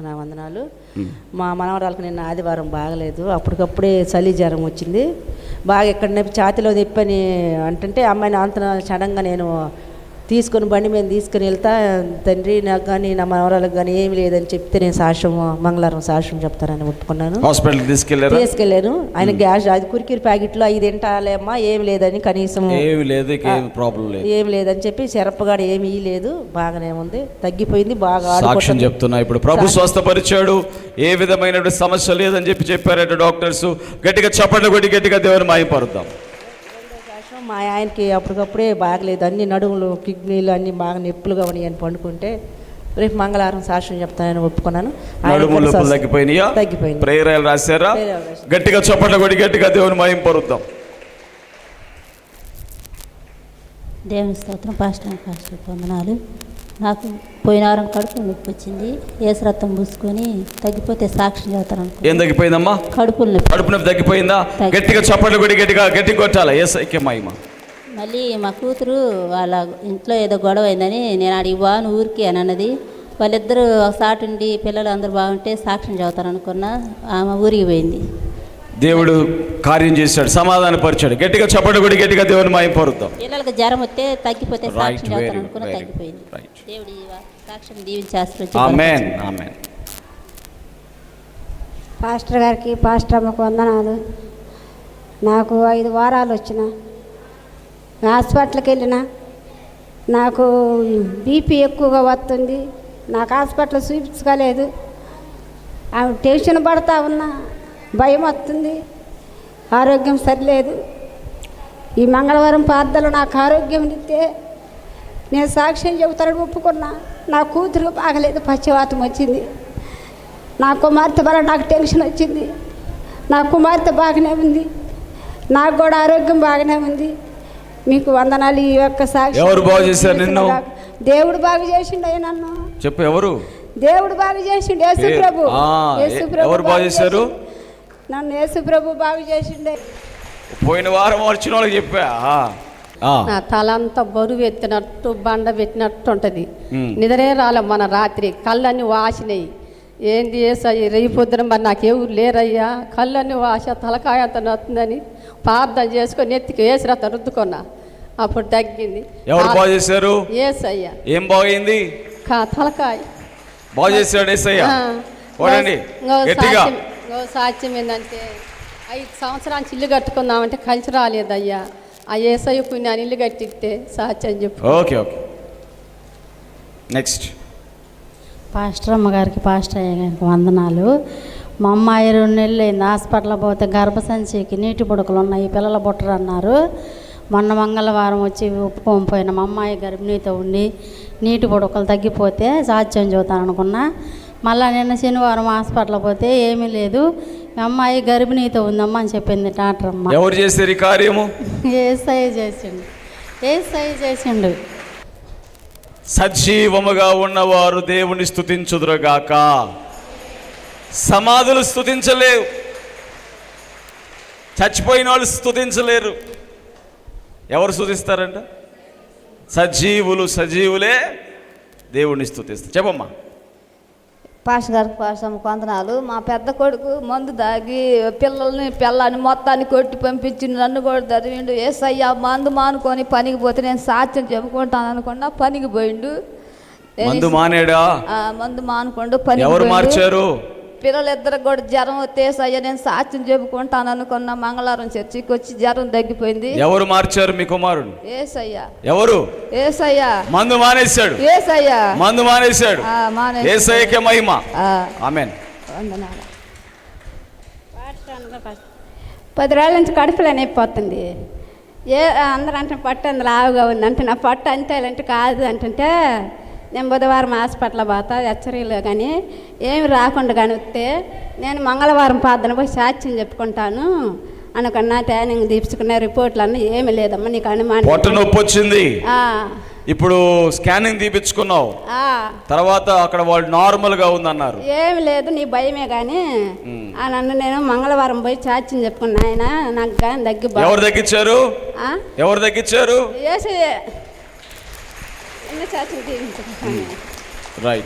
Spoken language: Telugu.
నా వందనాలు. మా మనవరాలకు నిన్న ఆదివారం బాగలేదు. అప్పటికప్పుడే చలి జ్వరం వచ్చింది. బాగా ఎక్కడ నొప్పి ఛాతిలో నొప్పి అని అంటుంటే అమ్మాయిని అంత సడన్గా నేను తీసుకొని బండి మీద తీసుకుని వెళ్తా తండ్రి నాకు కానీ నా మనవరాలకు కానీ ఏమి లేదని చెప్తే నేను సాక్ష్యం మంగళవారం సాక్ష్యం చెప్తానని ఒప్పుకున్నాను హాస్పిటల్కి తీసుకెళ్ళారా? తీసుకెళ్ళాను. ఆయన గ్యాస్ అది కురికిరి ప్యాకెట్లో ఐదు తింటాలేమ్మా ఏమి లేదని కనీసం ఏమి లేదు ప్రాబ్లం లేదు. ఏమి లేదని చెప్పి శరప్పగాడు ఏమీ లేదు బాగానే ఉంది తగ్గిపోయింది బాగా సాక్ష్యం. చెప్తున్నా ఇప్పుడు. ప్రభు స్వస్థపరిచాడు. ఏ విధమైన సమస్య లేదని చెప్పి చెప్పారట డాక్టర్స్. గట్టిగా చప్పట్లు కొట్టి గట్టిగా దేవుని మాయపరుద్దాం సాక్ష్యం మా ఆయనకి అప్పటికప్పుడే బాగలేదు. అన్ని నడుములు కిడ్నీలు అన్ని బాగా నొప్పులుగా ఉన్నాయి అని పండుకుంటే రేపు మంగళవారం సాక్ష్యం చెప్తానని ఒప్పుకున్నాను. కూడా తగ్గిపోయినాయా? తగ్గిపోయింది ప్రేరాలు రాశారా. గట్టిగా చప్పట్లు కొట్టి గట్టిగా దేవుని మాయంపరుద్దాం దేవుని స్తోత్రం పాస్టర్ పాస్టర్ వందనాలు. నాకు పోయిన వారం కడుపు నొప్పి వచ్చింది. ఏసు రక్తం పూసుకొని తగ్గిపోతే సాక్షి చేస్తాను ఏం తగ్గిపోయిందమ్మా? కడుపులు నొప్పి. కడుపు నొప్పి తగ్గిపోయిందా? తగ్గి- గట్టిగా చప్పట్లు కొట్టి గట్టిగా గట్టి కొట్టాలా? ఏసైకే మహిమ. మళ్ళీ మా కూతురు వాళ్ళ ఇంట్లో ఏదో గొడవ అయిందని నేను అడిగి బాను ఊరికి అని అన్నది. వాళ్ళిద్దరూ సాటుండి పిల్లలు అందరూ బాగుంటే సాక్ష్యం చదువుతాను అనుకున్నా. ఆమె ఊరికి పోయింది. దేవుడు కార్యం చేశాడు సమాధానపరిచాడు గట్టిగా చప్పట్లు కొట్టి గట్టిగా దేవుని మాయంపరుద్దాం పిల్లలకు జ్వరం వస్తే తగ్గిపోతే సాక్ష్యం అనుకున్నా తగ్గిపోయింది. దేవుడి సాక్ష్యం ఆమెన్ ఆమెన్ పాస్టర్ గారికి పాస్టర్ అమ్మకు వందనాలు. నాకు ఐదు వారాలు వచ్చిన. హాస్పిటల్కి వెళ్ళిన. నాకు బీపీ ఎక్కువగా వస్తుంది. నాకు హాస్పిటల్ చూపించుకోలేదు ఆమె టెన్షన్ పడతా ఉన్నా. భయం వస్తుంది. ఆరోగ్యం సరిలేదు. ఈ మంగళవారం ప్రార్థనలు నాకు ఆరోగ్యం ఇస్తే నేను సాక్ష్యం చెబుతానని ఒప్పుకున్నా. నా కూతురు బాగలేదు పశ్చివాతం వచ్చింది. నా కుమార్తె వల్ల నాకు టెన్షన్ వచ్చింది. నా కుమార్తె బాగానే ఉంది. నాకు కూడా ఆరోగ్యం బాగానే ఉంది. మీకు వందనాలు ఈ యొక్క సాక్షి ఎవరు బాగు చేశారు నిన్ను? దేవుడు బాగు చేసిండు అయ్య నన్ను. చెప్పు ఎవరు? దేవుడు బాగు చేసిండు యేసు ప్రభు యేసు ప్రభు ఎవరు బాగు చేశారు? నన్ను యేసు ప్రభు బాగు చేసిండే. పోయిన వారం వచ్చిన వాళ్ళకి చెప్పా. ఆ, ఆ. నా తల అంతా బరువు ఎత్తినట్టు బండ పెట్టినట్టు ఉంటుంది. నిద్రే రాలే మన రాత్రి. కళ్ళన్నీ వాసినాయి. ఏంది ఏసయ్య రేపు పొద్దున మరి నాకు ఎవరు లేరయ్యా? కళ్ళన్నీ వాస తలకాయ అంత నొత్తుందని ప్రార్థన చేసుకొని ఎత్తికి వేసిరంత రుద్దుకున్నా. అప్పుడు తగ్గింది. ఎవరు బాగు చేశారు? ఏసయ్య ఏం బాగైంది? కా తలకాయ. బాగు చేశాడు ఏసయ్య గట్టిగా. ఇంకో సాక్ష్యం ఏంటంటే ఐదు సంవత్సరానికి ఇల్లు కట్టుకుందామంటే కలిసి రాలేదయ్యా. ఆ ఏసయ్య పుణ్యాన్ని ఇల్లు కట్టిస్తే సాక్ష్యం చెప్పు. Okay okay. నెక్స్ట్ పాస్టర్ అమ్మగారికి పాస్టర్ అయ్య గారికి వందనాలు. మా అమ్మాయి రెండు నెలలు అయింది హాస్పిటల్ పోతే గర్భసంచికి నీటి బుడకలు ఉన్నాయి. పిల్లల బుట్టరు అన్నారు. మొన్న మంగళవారం వచ్చి ఒప్పుకొని పోయిన మా అమ్మాయి గర్భిణీతో ఉండి నీటి బుడకలు తగ్గిపోతే సాధ్యం చూద్దాం అనుకున్నా మళ్ళా నిన్న శనివారం హాస్పిటల్ పోతే ఏమీ లేదు. అమ్మాయి గర్భిణీతో ఉందమ్మా అని చెప్పింది డాక్టర్ అమ్మ. ఎవరు చేశారు ఈ కార్యము? ఏసై చేసిండు. ఏసై చేసిండు. సజీవముగా ఉన్నవారు దేవుని స్తుతించుదురుగాక. సమాధులు స్తుతించలేవు చచ్చిపోయిన వాళ్ళు స్తుతించలేరు. ఎవరు స్తుతిస్తారంట? సజీవులు సజీవులే దేవుణ్ణి స్తుతిస్తారు. చెప్పమ్మా. పాష గారికి పాషమ్మ వందనాలు మా పెద్ద కొడుకు మందు దాగి పిల్లల్ని పిల్లని మొత్తాన్ని కొట్టి పంపించి నన్ను కూడా చదివిండు. ఏసయ్యా మందు మానుకొని పనికి పోతే నేను సాత్యం చెప్పుకుంటాను అనుకున్నా పనికి పోయిండు. మందు మానేడా? మందు మానుకోండు పనికి ఎవరు. మార్చారు? పిల్లలిద్దరికి కూడా జ్వరం వచ్చేసయ్యా నేను సాత్యం చెప్పుకుంటాను అనుకున్నా మంగళవారం చర్చికి వచ్చి జ్వరం తగ్గిపోయింది. ఎవరు మార్చారు మీ కుమారుడు ఏసయ్యా ఎవరు? ఏసయ్యా మందు మానేశాడు. ఏసయ్యా మందు మానేశాడు. ఏసైకే మహిమ? ఆ, ఆమెన్. పది రోజుల నుంచి కడుపులో నొప్పిపోతుంది ఏ అందరూ అంటే పట్టు అందులో ఆవుగా ఉంది. అంటే నా పట్టు అంతేలంటే కాదు. అంటుంటే నేను బుధవారం హాస్పిటల్ పోతా హెచ్చరీలో కానీ ఏమి రాకుండా కానీ వస్తే నేను మంగళవారం ప్రార్థన పోయి సాక్ష్యం చెప్పుకుంటాను అనుకున్నా ట్రైనింగ్ తీర్చుకున్న రిపోర్ట్లు అన్నీ ఏమీ లేదమ్మా నీకు పొట్ట అనుమానం నొప్పి వచ్చింది. ఆ, ఇప్పుడు స్కానింగ్ తీపించుకున్నావు తర్వాత అక్కడ వాళ్ళు నార్మల్గా ఉందన్నారు. ఏమి లేదు నీ భయమే ఆ నన్ను నేను మంగళవారం పోయి సాక్ష్యం చెప్పుకున్నా ఆయన నాకు కానీ దగ్గి బా- ఎవరు తగ్గించారు? ఎవరు తగ్గించారు? राइट